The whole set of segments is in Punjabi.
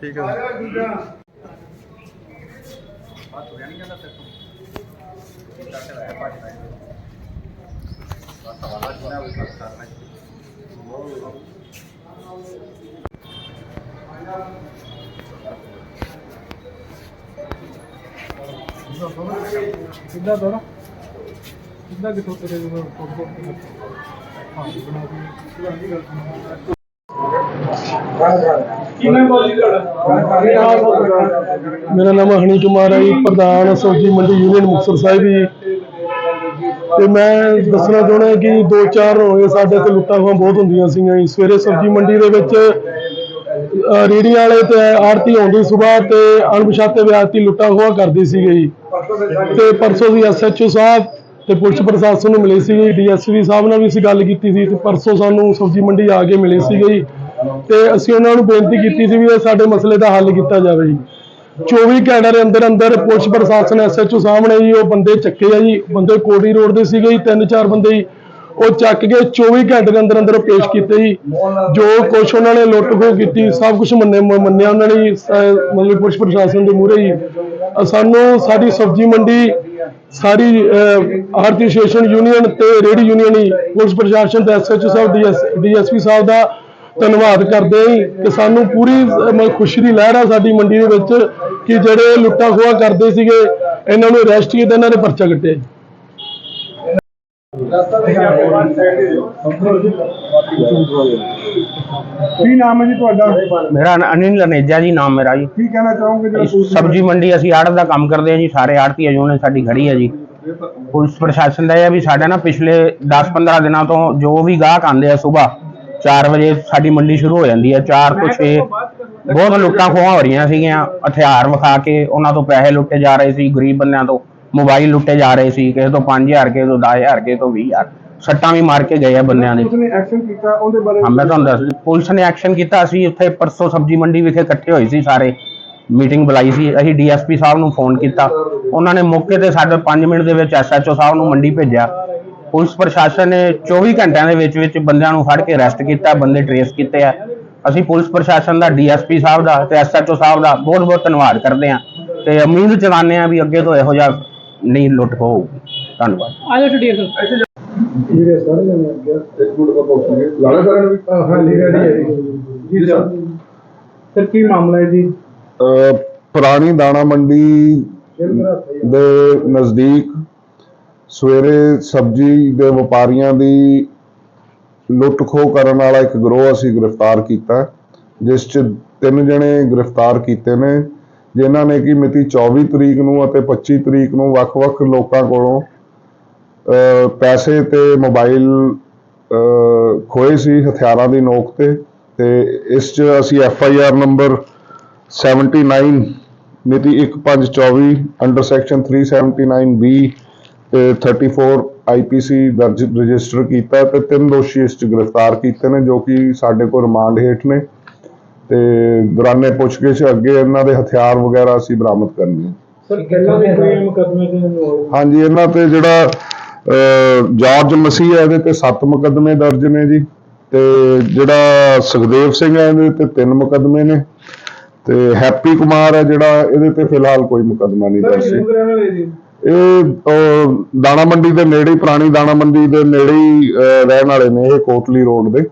ਠੀਕ ਹੈ ਕਿੱਦਾਂ ਦੋਣਾ ਕਿੱਦਾਂ ਕਿਥੋਂ ਤੇਰੇ ਕੋਲ ਫੋਟੋ ਹਾਂ ਬਣਾ ਕੇ ਕਿਵੇਂ ਬੋਲੀ ਮੇਰਾ ਨਾਮ ਹਣੀ ਕੁਮਾਰ ਹੈ ਪ੍ਰਧਾਨ ਸਬਜ਼ੀ ਮੰਡੀ ਯੂਨੀਅਨ ਮੁਕਤਸਰ ਸਾਹਿਬ ਜੀ। ਤੇ ਮੈਂ ਦੱਸਣਾ ਚਾਹੁੰਦਾ ਕਿ 2-4 ਹੋਏ ਸਾਡੇ ਤੇ ਲੁੱਟਾਂ ਖੋਹਾਂ ਬਹੁਤ ਹੁੰਦੀਆਂ ਸੀਗੀਆਂ ਜੀ। ਸਵੇਰੇ ਸਬਜ਼ੀ ਮੰਡੀ ਦੇ ਵਿੱਚ ਰੇਹੜੀਆਂ ਵਾਲੇ ਤੇ ਆੜਤੀ ਆਉਂਦੇ ਸਵੇਰ ਤੇ ਅਣਪਛਾਤੇ ਵਿਅਕਤੀ ਲੁੱਟਾਂ ਖੋਹਾਂ ਕਰਦੇ ਸੀਗੇ ਜੀ। ਤੇ ਪਰਸੋਂ ਦੀ ਐਸਐਚਓ ਸਾਹਿਬ ਤੇ ਪੁਲਿਸ ਪ੍ਰਸ਼ਾਸਨ ਨੂੰ ਮਿਲੇ ਸੀਗੇ, ਡੀਐਸਪੀ ਸਾਹਿਬ ਨਾਲ ਵੀ ਅਸੀਂ ਗੱਲ ਕੀਤੀ ਸੀ ਤੇ ਪਰਸੋਂ ਸਾਨੂੰ ਸਬਜ਼ੀ ਮੰਡੀ ਆ ਕੇ ਮਿਲੇ ਸੀਗੇ ਜੀ। ਤੇ ਅਸੀਂ ਉਹਨਾਂ ਨੂੰ ਬੇਨਤੀ ਕੀਤੀ ਸੀ ਵੀ ਇਹ ਸਾਡੇ ਮਸਲੇ ਦਾ ਹੱਲ ਕੀਤਾ ਜਾਵੇ ਜੀ। 24 ਘੰਟੇ ਦੇ ਅੰਦਰ ਅੰਦਰ ਪੁਲਿਸ ਪ੍ਰਸ਼ਾਸਨ ਐਸਐਚਓ ਸਾਹਮਣੇ ਜੀ, ਉਹ ਬੰਦੇ ਚੱਕੇ ਆ ਜੀ। ਬੰਦੇ ਕੋਟੀ ਰੋਡ ਦੇ ਸੀਗੇ ਜੀ, ਤਿੰਨ ਚਾਰ ਬੰਦੇ ਜੀ। ਉਹ ਚੱਕ ਕੇ 24 ਘੰਟੇ ਦੇ ਅੰਦਰ ਅੰਦਰ ਪੇਸ਼ ਕੀਤੇ ਜੀ। ਜੋ ਕੁਛ ਉਹਨਾਂ ਨੇ ਲੁੱਟ ਖੋ ਕੀਤੀ, ਸਭ ਕੁਝ ਮੰਨੇ ਮੰਨਿਆ ਉਹਨਾਂ ਨੇ ਮਤਲਬ ਪੁਲਿਸ ਪ੍ਰਸ਼ਾਸਨ ਦੇ ਮੂਹਰੇ ਜੀ। ਸਾਨੂੰ ਸਾਡੀ ਸਬਜ਼ੀ ਮੰਡੀ ਸਾਰੀ ਆਰਤੀ ਐਸੋਸੀਏਸ਼ਨ ਯੂਨੀਅਨ ਤੇ ਰੇਡੀ ਯੂਨੀਅਨ ਹੀ ਪੁਲਿਸ ਪ੍ਰਸ਼ਾਸਨ ਤੇ ਐਸਐਚਓ ਸਾਹਿਬ ਡੀਐਸਪੀ ਸਾਹਿਬ ਦਾ ਧੰਨਵਾਦ ਕਰਦੇ ਹਾਂ ਕਿ ਸਾਨੂੰ ਪੂਰੀ ਖੁਸ਼ੀ ਦੀ ਲਹਿਰ ਆ ਸਾਡੀ ਮੰਡੀ ਦੇ ਵਿੱਚ ਕਿ ਜਿਹੜੇ ਲੁੱਟਾ ਖੋਹਾਂ ਕਰਦੇ ਸੀਗੇ, ਇਹਨਾਂ ਨੂੰ ਅਰੈਸਟ ਕੀਤਾ, ਇਹਨਾਂ ਨੇ ਪਰਚਾ ਕੱਟਿਆ ਜੀ। ਕੀ ਨਾਮ ਹੈ ਜੀ ਤੁਹਾਡਾ? ਮੇਰਾ ਨ- ਅਨਿਲ ਲਨੇਜਾ ਜੀ ਨਾਮ ਮੇਰਾ ਜੀ। ਕੀ ਕਹਿਣਾ ਚਾਹੋਗੇ ਜਿਹੜਾ ਸਬਜ਼ੀ ਮੰਡੀ ਅਸੀਂ ਆੜਤ ਦਾ ਕੰਮ ਕਰਦੇ ਹਾਂ ਜੀ ਸਾਰੇ ਆੜਤੀ ਯੂਨੀਅਨ ਸਾਡੀ ਖੜੀ ਹੈ ਜੀ। ਪੁਲਿਸ ਪ੍ਰਸ਼ਾਸਨ ਦਾ ਇਹ ਹੈ ਵੀ ਸਾਡਾ ਨਾ ਪਿਛਲੇ 10-15 ਦਿਨਾਂ ਤੋਂ ਜੋ ਵੀ ਗਾਹਕ ਆਉਂਦੇ ਆ ਸਵੇਰ 4 ਵਜੇ ਸਾਡੀ ਮੰਡੀ ਸ਼ੁਰੂ ਹੋ ਜਾਂਦੀ ਹੈ 4 ਤੋਂ 6 ਬਹੁਤ ਲੁੱਟਾਂ ਖੋਹਾਂ ਹੋ ਰਹੀਆਂ ਸੀਗੀਆਂ ਹਥਿਆਰ ਵਿਖਾ ਕੇ ਉਹਨਾਂ ਤੋਂ ਪੈਸੇ ਲੁੱਟੇ ਜਾ ਰਹੇ ਸੀ ਗਰੀਬ ਬੰਦਿਆਂ ਤੋਂ ਮੋਬਾਈਲ ਲੁੱਟੇ ਜਾ ਰਹੇ ਸੀ ਕਿਸੇ ਤੋਂ 5000 ਕਿਸੇ ਤੋਂ 10000 ਕਿਸੇ ਤੋਂ 20000 ਸੱਟਾਂ ਵੀ ਮਾਰ ਕੇ ਗਏ ਆ ਬੰਦਿਆਂ ਦੇ। ਉਸਨੇ ਐਕਸ਼ਨ ਕੀਤਾ ਉਹਦੇ ਬਾਰੇ ਹਾਂ ਮੈਂ ਤੁਹਾਨੂੰ ਦੱਸ ਪੁਲਿਸ ਨੇ ਐਕਸ਼ਨ ਕੀਤਾ ਅਸੀਂ ਉੱਥੇ ਪਰਸੋਂ ਸਬਜ਼ੀ ਮੰਡੀ ਵਿਖੇ ਇਕੱਠੇ ਹੋਏ ਸੀ ਸਾਰੇ। ਮੀਟਿੰਗ ਬੁਲਾਈ ਸੀ ਅਸੀਂ ਡੀਐਸਪੀ ਸਾਹਿਬ ਨੂੰ ਫੋਨ ਕੀਤਾ। ਉਹਨਾਂ ਨੇ ਮੌਕੇ ਤੇ ਸਾਡੇ 5 ਮਿੰਟ ਦੇ ਵਿੱਚ ਐਸਐਚਓ ਸਾਹਿਬ ਨੂੰ ਮੰਡੀ ਭੇਜਿਆ। ਪੁਲਿਸ ਪ੍ਰਸ਼ਾਸਨ ਨੇ 24 ਘੰਟਿਆਂ ਦੇ ਵਿੱਚ ਵਿੱਚ ਬੰਦਿਆਂ ਨੂੰ ਫੜ ਕੇ ਅਰੈਸਟ ਕੀਤਾ ਬੰਦੇ ਟਰੇਸ ਕੀਤੇ ਆ। ਅਸੀਂ ਪੁਲਿਸ ਪ੍ਰਸ਼ਾਸਨ ਦਾ ਡੀਐਸਪੀ ਸਾਹਿਬ ਦਾ ਤੇ ਐਸਐਚਓ ਸਾਹਿਬ ਦਾ ਬਹੁਤ ਬਹੁਤ ਧੰਨਵਾਦ ਕਰਦੇ ਆ ਤੇ ਉਮੀਦ ਜਤਾਉਂਦੇ ਆ ਵੀ ਅੱਗੇ ਤੋਂ ਇਹੋ ਜਿਹਾ ਨਹੀਂ ਲੁੱਟ ਹੋਊਗੀ ਧੰਨਵਾਦ। ਜਿਹੜੇ ਸਾਰੇ ਜਣੇ ਅੱਗੇ ਇੱਕ ਮਿੰਟ ਦਾ ਪੁੱਛਣਗੇ ਲਾਣਾ ਸਾਰਿਆਂ ਨੂੰ ਵੀ ਹਾਂ ਜੀ ਰੈਡੀ ਹੈ ਜੀ ਜੀ ਸਰ। ਸਰ ਕੀ ਮਾਮਲਾ ਹੈ ਜੀ? ਅ, ਪੁਰਾਣੀ ਦਾਣਾ ਮੰਡੀ ਦੇ ਨਜ਼ਦੀਕ ਸਵੇਰੇ ਸਬਜ਼ੀ ਦੇ ਵਪਾਰੀਆਂ ਦੀ ਲੁੱਟ ਖੋਹ ਕਰਨ ਵਾਲਾ ਇੱਕ ਗਰੋਹ ਅਸੀਂ ਗ੍ਰਿਫਤਾਰ ਕੀਤਾ ਜਿਸ 'ਚ ਤਿੰਨ ਜਣੇ ਗ੍ਰਿਫਤਾਰ ਕੀਤੇ ਨੇ ਜਿਨ੍ਹਾਂ ਨੇ ਕਿ ਮਿਤੀ 24 ਤਰੀਕ ਨੂੰ ਅਤੇ 25 ਤਰੀਕ ਨੂੰ ਵੱਖ-ਵੱਖ ਲੋਕਾਂ ਕੋਲੋਂ ਪੈਸੇ ਤੇ ਮੋਬਾਈਲ ਖੋਏ ਸੀ ਹਥਿਆਰਾਂ ਦੀ ਨੋਕ ਤੇ ਤੇ ਇਸ 'ਚ ਅਸੀਂ ਐਫ ਆਈ ਆਰ ਨੰਬਰ 79 ਮਿਤੀ 1524 ਅੰਡਰ ਸੈਕਸ਼ਨ 379 ਬੀ ਤੇ 34 ਆਈਪੀਸੀ ਦਰਜ ਰਜਿਸਟਰ ਕੀਤਾ ਤੇ ਤਿੰਨ ਦੋਸ਼ੀ ਇਸ 'ਚ ਗ੍ਰਿਫਤਾਰ ਕੀਤੇ ਨੇ ਜੋ ਕਿ ਸਾਡੇ ਕੋਲ ਰਿਮਾਂਡ ਹੇਠ ਨੇ ਤੇ ਦੌਰਾਨੇ ਪੁੱਛਗਿੱਛ ਅੱਗੇ ਇਹਨਾਂ ਦੇ ਹਥਿਆਰ ਵਗੈਰਾ ਅਸੀਂ ਬਰਾਮਦ ਕਰਨੇ ਸਰ ਵੀ ਕੋਈ ਮੁਕਦਮੇ ਦੇ ਹਾਂਜੀ ਇਹਨਾਂ ਤੇ ਜਿਹੜਾ ਜਾਰਜ ਮਸੀਹ ਹੈ ਇਹਦੇ ਤੇ 7 ਮੁਕੱਦਮੇ ਦਰਜ ਨੇ ਜੀ ਤੇ ਜਿਹੜਾ ਸੁਖਦੇਵ ਸਿੰਘ ਹੈ ਇਹਦੇ ਤੇ 3 ਮੁਕੱਦਮੇ ਨੇ ਤੇ ਹੈਪੀ ਕੁਮਾਰ ਹੈ ਜਿਹੜਾ ਇਹਦੇ ਤੇ ਫਿਲਹਾਲ ਕੋਈ ਮੁਕੱਦਮਾ ਨਹੀਂ ਦਰਜ। ਜੀ? ਇਹ ਦਾਣਾ ਮੰਡੀ ਦੇ ਨੇੜੇ ਪੁਰਾਣੀ ਦਾਣਾ ਮੰਡੀ ਦੇ ਨੇੜੇ ਹੀ ਰਹਿਣ ਵਾਲੇ ਨੇ ਇਹ ਕੋਟਲੀ ਰੋਡ ਦੇ।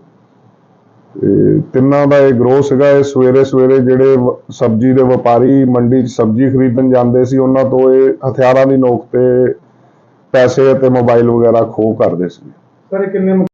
ਤੇ ਤਿੰਨਾਂ ਦਾ ਇਹ ਗਰੋਹ ਸੀਗਾ ਇਹ ਸਵੇਰੇ ਸਵੇਰੇ ਜਿਹੜੇ ਸਬਜ਼ੀ ਦੇ ਵਪਾਰੀ ਮੰਡੀ 'ਚ ਸਬਜ਼ੀ ਖਰੀਦਣ ਜਾਂਦੇ ਸੀ ਉਹਨਾਂ ਤੋਂ ਇਹ ਹਥਿਆਰਾਂ ਦੀ ਨੋਕ ਤੇ ਪੈਸੇ ਅਤੇ ਮੋਬਾਈਲ ਵਗੈਰਾ ਖੋਹ ਕਰਦੇ ਸੀ। ਸਰ ਇਹ ਕਿੰਨੇ